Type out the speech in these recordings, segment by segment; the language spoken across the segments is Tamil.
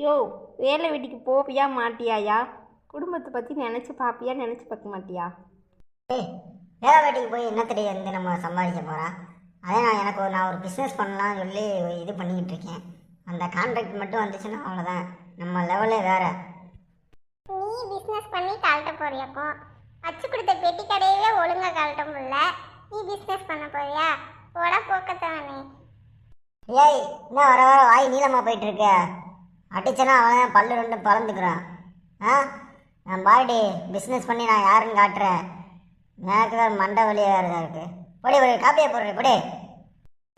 யோ வேலை வீட்டுக்கு போவியா மாட்டியாயா? குடும்பத்தை பற்றி நினச்சி பார்ப்பியா நினச்சி பார்க்க மாட்டியா? ஏய் வேலை வேட்டைக்கு போய் என்னத்தடி வந்து நம்ம சம்பாதிக்க போகிறோம் அதே நான் எனக்கு ஒரு- நான் ஒரு பிஸ்னஸ் பண்ணலாம்னு சொல்லி இது பண்ணிக்கிட்டு இருக்கேன். அந்த கான்ட்ராக்ட் மட்டும் வந்துச்சுன்னா அவ்வளோதான் நம்ம லெவலே வேற. நீ பிஸ்னஸ் பண்ணி கழட்ட போறியாக்கும் வச்சு கொடுத்த பெட்டி கடையவே ஒழுங்கா கழட்ட முடியல. நீ பிஸ்னஸ் பண்ண போறியா? போட போக்கத்தவனே ஏய் என்ன வர வர வாய் நீளமாக போயிட்டு இருக்க? அடிச்சனா அவன் பல்லு ரெண்டு பறந்துக்கிறான். ஆ? நான் பாடி பிஸ்னஸ் பண்ணி நான் யாருன்னு காட்டுறேன். எனக்கு வேறு மண்டை வலியாக வேறு இருக்கு. பொடி பொடி காப்பியை போடுறேன் பொடி.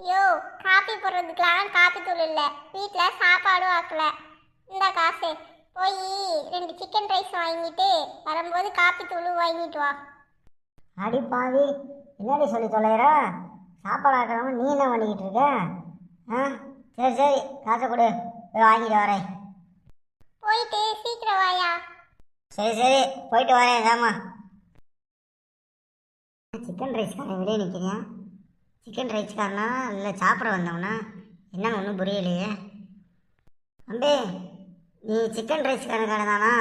யோ காப்பி போடுறதுக்கெலாம் காப்பி தூள் இல்லை. வீட்டில் சாப்பாடும் ஆக்கல. இந்த காசு. போய் ரெண்டு சிக்கன் ரைஸ் வாங்கிட்டு வரும்போது காப்பி தூளும் வாங்கிட்டு வா. அடி பாவி. என்னடி சொல்லி தொலைகிற சாப்பாடு ஆக்கிறவங்க நீ என்ன பண்ணிக்கிட்டு இருக்க? ஆ? சரி சரி காசை கொடு. வாங்கிட்டு வரேன். போயிட்டு சீக்கிரம் வாயா. சரி சரி. போயிட்டு வரேன் தாம்மா சிக்கன் ரைஸ்காரன் வெளியே நிற்கிறியா? சிக்கன் ரைஸ்காரனா இல்லை சாப்பிட வந்தவனா? என்னன்னு ஒன்றும் புரியலையே. தம்பி நீ சிக்கன் ரைஸ்காரன் கடை தானா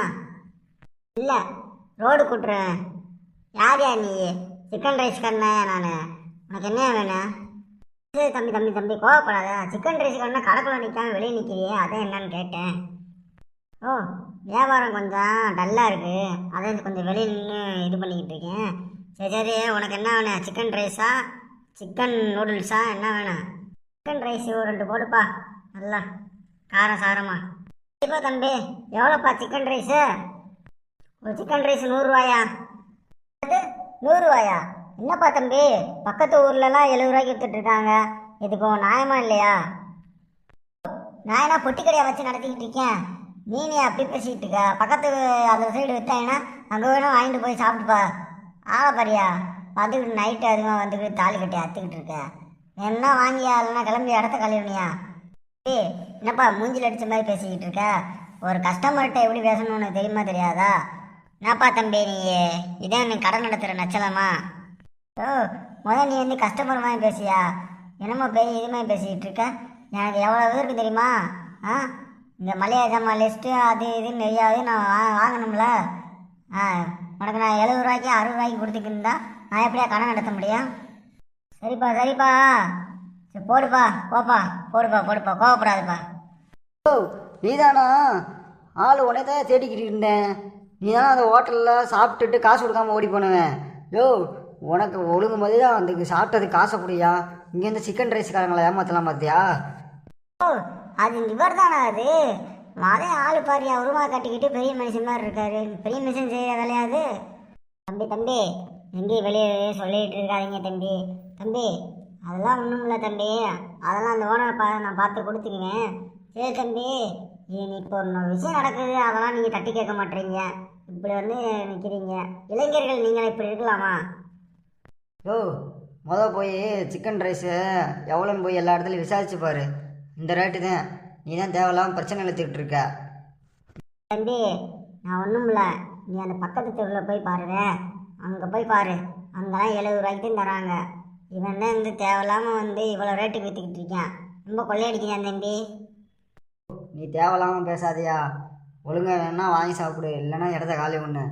இல்லை ரோடு கூட்டுறேன் யார் யார் நீ? சிக்கன் ரைஸ்காரனா நான்? உனக்கு என்ன வேணும்? தம்பி தம்பி தம்பி கோவப்படாத. சிக்கன் ரைஸ் ரைஸ்காரனா கடைக்குள்ள நிற்காம வெளியே நிற்கிறியே அதான் என்னன்னு கேட்டேன். ஓ வியாபாரம் கொஞ்சம் டல்லாக இருக்குது அதான் கொஞ்சம் வெளியில் நின்று இது பண்ணிக்கிட்டு இருக்கேன். சரி சரி உனக்கு என்ன வேணும்? சிக்கன் ரைஸா சிக்கன் நூடுல்ஸா என்ன வேணும்? சிக்கன் ரைஸ் ஒரு ரெண்டு போடுப்பா. நல்லா. காரம் சாரமா. இப்போ தம்பி எவ்வளோப்பா சிக்கன் ரைஸு ஒரு சிக்கன் ரைஸ் நூறுரூவாயா நூறுரூவாயா என்னப்பா தம்பி? பக்கத்து ஊர்லலாம் எழுபது ரூபாய்க்கு விற்றுட்ருக்காங்க இருக்காங்க இதுக்கு நியாயமா இல்லையா? நான் என்ன பொட்டி கடையை வச்சு நடத்திக்கிட்டு இருக்கேன்? நீனே அப்படி பேசிக்கிட்டு இருக்க. பக்கத்து அந்த சைடு வித்தாங்கன்னா அங்கே வேணும் வாங்கிட்டு போய் சாப்பிட்டுப்பா. ஆளப்பாரியா வந்துக்கிட்டு நைட்டு அதிகமாக வந்துக்கிட்டு தாலி கட்டி அத்துக்கிட்டு இருக்க. என்ன வாங்கியா இல்லைன்னா கிளம்பி இடத்த கழுவினியா? ஏய் என்னப்பா மூஞ்சில் அடித்த மாதிரி பேசிக்கிட்டு இருக்க? ஒரு கஸ்டமர்கிட்ட எப்படி பேசணும்னு தெரியுமா தெரியாதா? என்னப்பா தம்பி நீ? இதான் நீ கடை நடத்துகிற நச்சலமா? ஓ முதல் நீ வந்து கஸ்டமர் மாதிரி பேசியா என்னம்மா பெரிய இது மாதிரி பேசிக்கிட்டு இருக்க? எனக்கு எவ்வளோ இது இருக்கு தெரியுமா? ஆ இந்த மளிகை ஜாமான் லிஸ்ட்டு அது இதுன்னு நிறையா நான் வா வாங்கணும்ல. ஆ உனக்கு நான் எழுபது ரூபாய்க்கு அறுபது ரூபாய்க்கு கொடுத்துக்கிருந்தா நான் எப்படியா கடன் நடத்த முடியும்? சரிப்பா சரிப்பா. சரி போடுப்பா போப்பா போடுப்பா போடுப்பா கோவப்படாதுப்பா. ஓ நீதானா? ஆள் உடனே தான் தேடிக்கிட்டு இருந்தேன். நீ தானே அந்த ஹோட்டலில் சாப்பிட்டுட்டு காசு கொடுக்காம ஓடி போனவன்? யோ உனக்கு ஒழுங்கு மாதிரி தான் அந்த சாப்பிட்டது காசை குடியா இங்கேருந்து சிக்கன் ரைஸ்காரங்களை ஏமாத்தலாம் பார்த்தியா ஓ அது இவர் தானா அது? அதே ஆள் பாரியா உருமா கட்டிக்கிட்டு பெரிய மனுஷன் மாதிரி இருக்காரு. பெரிய மனுஷன் செய்கிற வேலையாது தம்பி தம்பி எங்கேயும் வெளியே சொல்லிட்டு இருக்காதீங்க தம்பி. தம்பி அதெல்லாம் ஒன்றும் இல்லை தம்பி. அதெல்லாம் அந்த ஓனரை பா நான் பார்த்து கொடுத்துக்குவேன். சரி தம்பி இது இப்போ ஒரு விஷயம் நடக்குது. அதெல்லாம் நீங்கள் தட்டி கேட்க மாட்டேறீங்க. இப்படி வந்து நிற்கிறீங்க இளைஞர்கள் நீங்கள் இப்படி இருக்கலாமா? யோ முத போய் சிக்கன் ரைஸு எவ்வளோன்னு போய் எல்லா இடத்துலையும் விசாரிச்சு பாரு. இந்த ரேட்டு தான். நீ தான் தேவையில்லாமல் பிரச்சனை இழுத்துக்கிட்டு இருக்க. தம்பி நான் ஒன்றும் இல்லை. நீ அந்த பக்கத்து தெருவில் போய் பாருங்க அங்கே போய் பாரு. அங்கெல்லாம் எழுபது ரூபாய்க்கு தான் தராங்க. இவன் தான் வந்து தேவையில்லாமல் வந்து இவ்வளோ ரேட்டுக்கு விற்றுக்கிட்டு இருக்கான். ரொம்ப கொள்ளையடிக்கிறான் தம்பி? நீ தேவையில்லாமல் பேசாதியா. ஒழுங்கா வேணா வாங்கி சாப்பிடு. இல்லைன்னா இடத்த காலி ஒன்று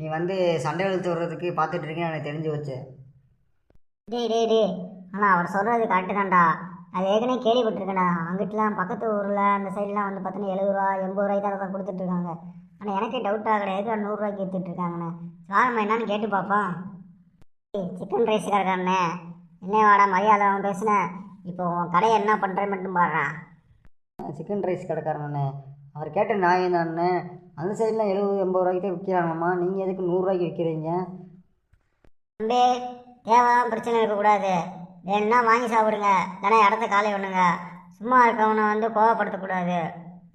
நீ வந்து சண்டை இழுத்து வர்றதுக்கு பார்த்துட்டு இருக்கேன்னு எனக்கு தெரிஞ்சு வச்சு டேய் டேய் டேய். ஆனால் அவர் சொல்கிறது கரெக்டு தான்டா. அது ஏற்கனவே கேள்விப்பட்டிருக்கேன்டா. அங்கிட்டலாம் பக்கத்து ஊரில் அந்த சைட்லாம் வந்து பார்த்தீங்கன்னா எழுபது ரூபா எண்பது ரூபாய்க்கு தான் கொடுத்துட்ருக்காங்க ஆனால் எனக்கே டவுட்டாக கிடையாது. நூறுரூவாய்க்கு விற்றுட்ருக்காங்கண்ணே சாரம்மா என்னன்னு கேட்டு பார்ப்போம். ஏய் சிக்கன் ரைஸ் கடைக்காரண்ணே என்ன வாடா மரியாதை அவன் பேசுனேன் இப்போ உன் கடையை என்ன பண்ணுறேன் மட்டும் பாடுறான் சிக்கன் ரைஸ் கடைக்காரண்ணே அவர் கேட்ட நியாயம் தானே அந்த சைட்லாம் எழுபது எண்பது ரூபாய்க்கு தான் விற்கிறாங்கம்மா நீங்கள் எதுக்கு நூறுரூவாய்க்கு விற்கிறீங்க? தம்பி தேவையான பிரச்சனை இருக்கக்கூடாது. வேணும்னா வாங்கி சாப்பிடுங்க. இல்லைன்னா இடத்த காலி பண்ணுங்க. சும்மா இருக்கவனை வந்து கோவப்படுத்தக்கூடாது.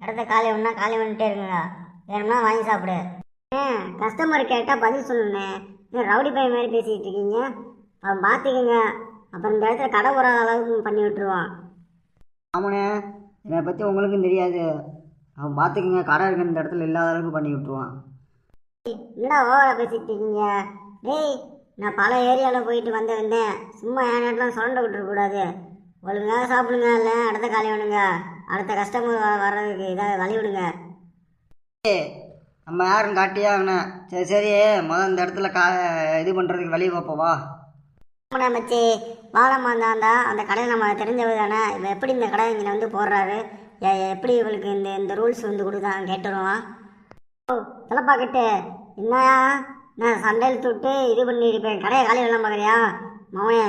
இடத்த காலி பண்ணா காலி பண்ணிட்டே இருக்குங்க வேணும்னா வாங்கி சாப்பிடு. ம் கஸ்டமர் கேட்டால் பதில் சொல்லணுண்ணே ஏன் ரவுடி பையன் மாதிரி பேசிக்கிட்டு இருக்கீங்க? அவன் பார்த்துக்குங்க அப்புறம் இந்த இடத்துல கடை போகிற அளவுக்கு பண்ணி விட்டுருவான். ஆமாண்ணே. என்னை பற்றி உங்களுக்கும் தெரியாது. அவன் பார்த்துக்குங்க கடை இருக்கிற இந்த இடத்துல இல்லாத அளவுக்கு பண்ணி விட்ருவான் என்னடா ஓவரா பேசிட்டு இருக்கீங்க? டேய் நான் பல ஏரியாவில் போயிட்டு வந்து வந்தேன் சும்மா என் நேரத்தில் சுரண்ட விட்டுறக்கூடாது ஒழுங்காக சாப்பிடுங்க இல்லை இடத்த காலி பண்ணுங்க. அடுத்த கஸ்டமர் வர்றதுக்கு இதாக வழி விடுங்க. நம்ம யாருன்னு காட்டியே ஆகணும். சரி சரி. முதல் இந்த இடத்துல கா இது பண்ணுறதுக்கு வெளியே பார்ப்போம் வா. ஆமாண்ணா மச்சி. வாழம்மா இருந்தா அந்த கடையில் நம்ம தெரிஞ்சவர் தானே. இவன் எப்படி இந்த கடை இங்கே வந்து போடுறாரு? எப்படி இவளுக்கு இந்த இந்த ரூல்ஸ் வந்து கொடுத்தாங்க கேட்டுருவான் ஓ சிலப்பா கட்டு என்னயா நான் சண்டையில் தொட்டு இது பண்ணியிருப்பேன் கடையை காலி வெள்ளம் பார்க்குறியா மவனே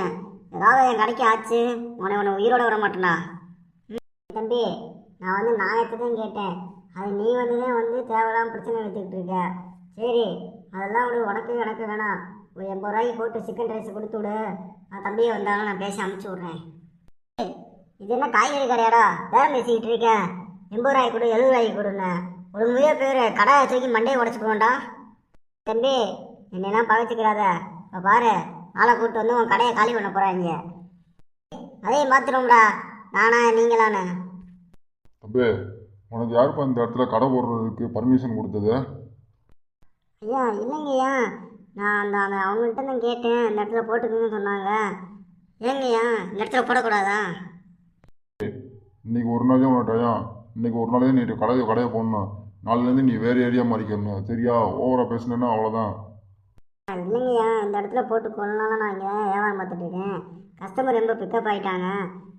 ஏதாவது என் கடைக்கு ஆச்சு. உன உன்னை உயிரோட விட மாட்டேனா? ம், தம்பி நான் வந்து நாயத்தை தான் கேட்டேன். அது நீ வந்து தான் வந்து தேவையில்லாம பிரச்சனை வச்சுக்கிட்டு இருக்க. சரி அதெல்லாம் விடு. உனக்கு எனக்கு வேணாம். ஒரு எண்பது ரூபாய்க்கு போட்டு சிக்கன் ரைஸ் கொடுத்து விடு. நான் தம்பியை வந்தாலும் நான் பேசி அமுச்சு விட்றேன். இது என்ன காய்கறி கடையாடா? வேறு பேசிக்கிட்டு இருக்கேன் எண்பது ரூபாய்க்கு கொடு எழுபது ரூபாய்க்கு கொடுண்ணே ஒரு முறைய பேர் கடை தூக்கி மண்டையை உடச்சுக்கோண்டா தம்பி என்னெல்லாம் பகச்சிக்கிறாத இப்போ பாரு ஆளை கூப்பிட்டு வந்து உன் கடையை காலி பண்ண போகிறாங்க அதையும் பார்த்துருவோம்டா. நானா நீங்களானே தம்பி உனக்கு யாருப்பா இந்த இடத்துல கடை போடுறதுக்கு பர்மிஷன் கொடுத்தது? ஐயா இல்லைங்கய்யா நான் அந்த அந்த அவங்கள்ட்ட தான் கேட்டேன். இந்த இடத்துல போட்டுக்குங்கன்னு சொன்னாங்க. ஏங்கய்யா இந்த இடத்துல போடக்கூடாதா? இன்னைக்கு ஒரு நாளே உனக்கு டயம் இன்னைக்கு ஒரு நாளே நீ கடையை கடையை போடணும். நாளையிலேருந்து நீ வேறு ஏரியா மாறிக்கணும் சரியா? ஓவராக பேசுனேன்னா அவ்வளோதான் இல்லைங்கய்யா. இந்த இடத்துல போட்டு கொள்ளனால நான் இங்கே வியாபாரம் பார்த்துட்டு இருக்கேன். கஸ்டமர் ரொம்ப பிக்கப் ஆகிட்டாங்க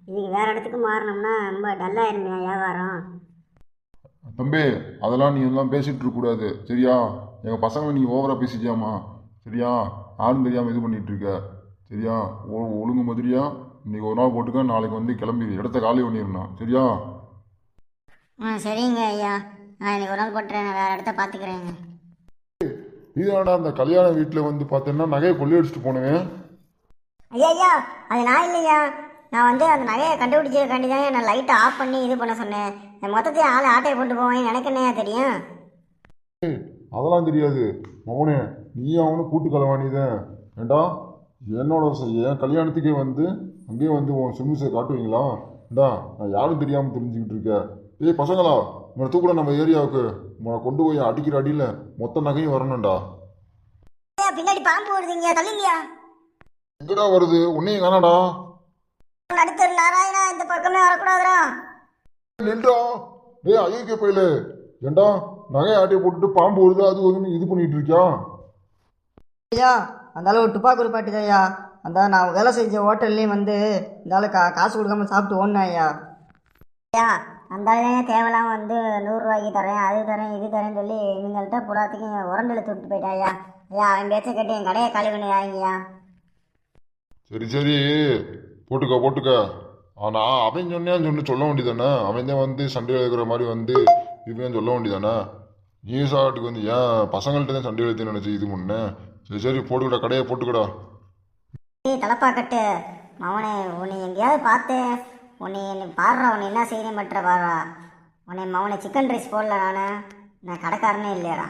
இதுக்கு வேறு இடத்துக்கு மாறினோம்னா ரொம்ப டல்லாயிருமையா வியாபாரம். தம்பி அதெல்லாம் நீ எல்லாம் பேசிகிட்டு இருக்கக்கூடாது சரியா? எங்கள் பசங்களை நீ ஓவராக பேசிட்டியாமா சரியா? யாரும் தெரியாமல் இது பண்ணிட்டு இருக்க. சரியா? ஒ- ஒழுங்கு மாதிரியா? இன்னைக்கு ஒரு நாள் போட்டுக்க நாளைக்கு வந்து கிளம்பி இடத்த காலி பண்ணிடணும். சரியா? ஆ சரிங்க ஐயா. நான் இன்னைக்கு ஒரு நாள் போட்டுறேன் வேறு இடத்த பார்த்துக்கிறேங்க இதாடா அந்த கல்யாண வீட்டில் வந்து பார்த்தேன்னா நகையை கொள்ளையடிச்சிட்டு போனேன் ஐயா ஐயா அது நான் இல்லையா? நான் வந்து அந்த நகையை கண்டுபிடிச்சதுக்காண்டி தான் நான் லைட்டை ஆஃப் பண்ணி இது பண்ண சொன்னேன். மொத்தத்தையும் ஆளை ஆட்டையை போட்டு போவேன் எனக்கு என்னையா தெரியும்? அதெல்லாம் தெரியாது. மவனே நீ அவனு கூட்டு கலவாணிதான் ஏண்டா? என்னோட ச- என் கல்யாணத்துக்கே வந்து அங்கேயே வந்து உன் சிம்மிஸை காட்டுவீங்களா? ஏண்டா நான் யாரும் தெரியாமல் தெரிஞ்சுக்கிட்டு இருக்க. ஏய் பசங்களா உங்களை தூக்குட நம்ம ஏரியாவுக்கு உங்களை கொண்டு போய் அடிக்கிற அடியில் மொத்த நகையும் வரணும்டா. பின்னாடி பாம்பு வருதுங்க தள்ளுங்கயா எங்கடா வருது? உன்னையும் காணாடா அடுத்த நாராயணா இந்த பக்கமே வரக்கூடாதுடா. நின்றா டேய் ஐயோ போயில. ஏண்டா நகையை ஆட்டையை போட்டுட்டு பாம்பு வருது அது வந்து இது பண்ணிட்டு இருக்கியா? ஐயா அந்த அளவு துப்பாக்கு ஒரு பாட்டி ஐயா. அந்த நான் வேலை செஞ்ச ஹோட்டல்லையும் வந்து இந்த ஆளு கா காசு கொடுக்காம சாப்பிட்டு ஓடினேன் ஐயா. ஐயா அந்த தேவையில்லாம வந்து நூறுரூவாய்க்கு தரேன் அது தரேன் இது தரேன்னு சொல்லி இவங்கள்ட்ட புறாத்துக்கு உரண்டல தூக்கிட்டு போயிட்டாயா ஐயா அவன் பேச்ச கேட்டு என் கடையை காலி பண்ணிடாங்கய்யா சரி சரி. போட்டுக்க போட்டுக்க. ஆனா அவன் சொன்னேன்னு சொல்லி சொல்ல வேண்டியதானே அவன் தான் வந்து சண்டை எழுக்கிற மாதிரி வந்து இவன் சொல்ல வேண்டியதானே நீ சாட்டுக்கு வந்து ஏன் பசங்கள்ட்ட தான் சண்டை எழுத்து நினைச்சு இது முன்னே? சரி சரி போட்டுக்கடா கடையை போட்டுக்கடா. தலப்பா கட்டு மவனே உன்னை எங்கேயாவது பார்த்தேன். உன்னை பாடுறா? உன்னை என்ன செய்யணும் பற்ற பாடுறா? உன்னை உன்னை சிக்கன் ரைஸ் போடல நான். நான் கடைக்காரனே இல்லையாடா.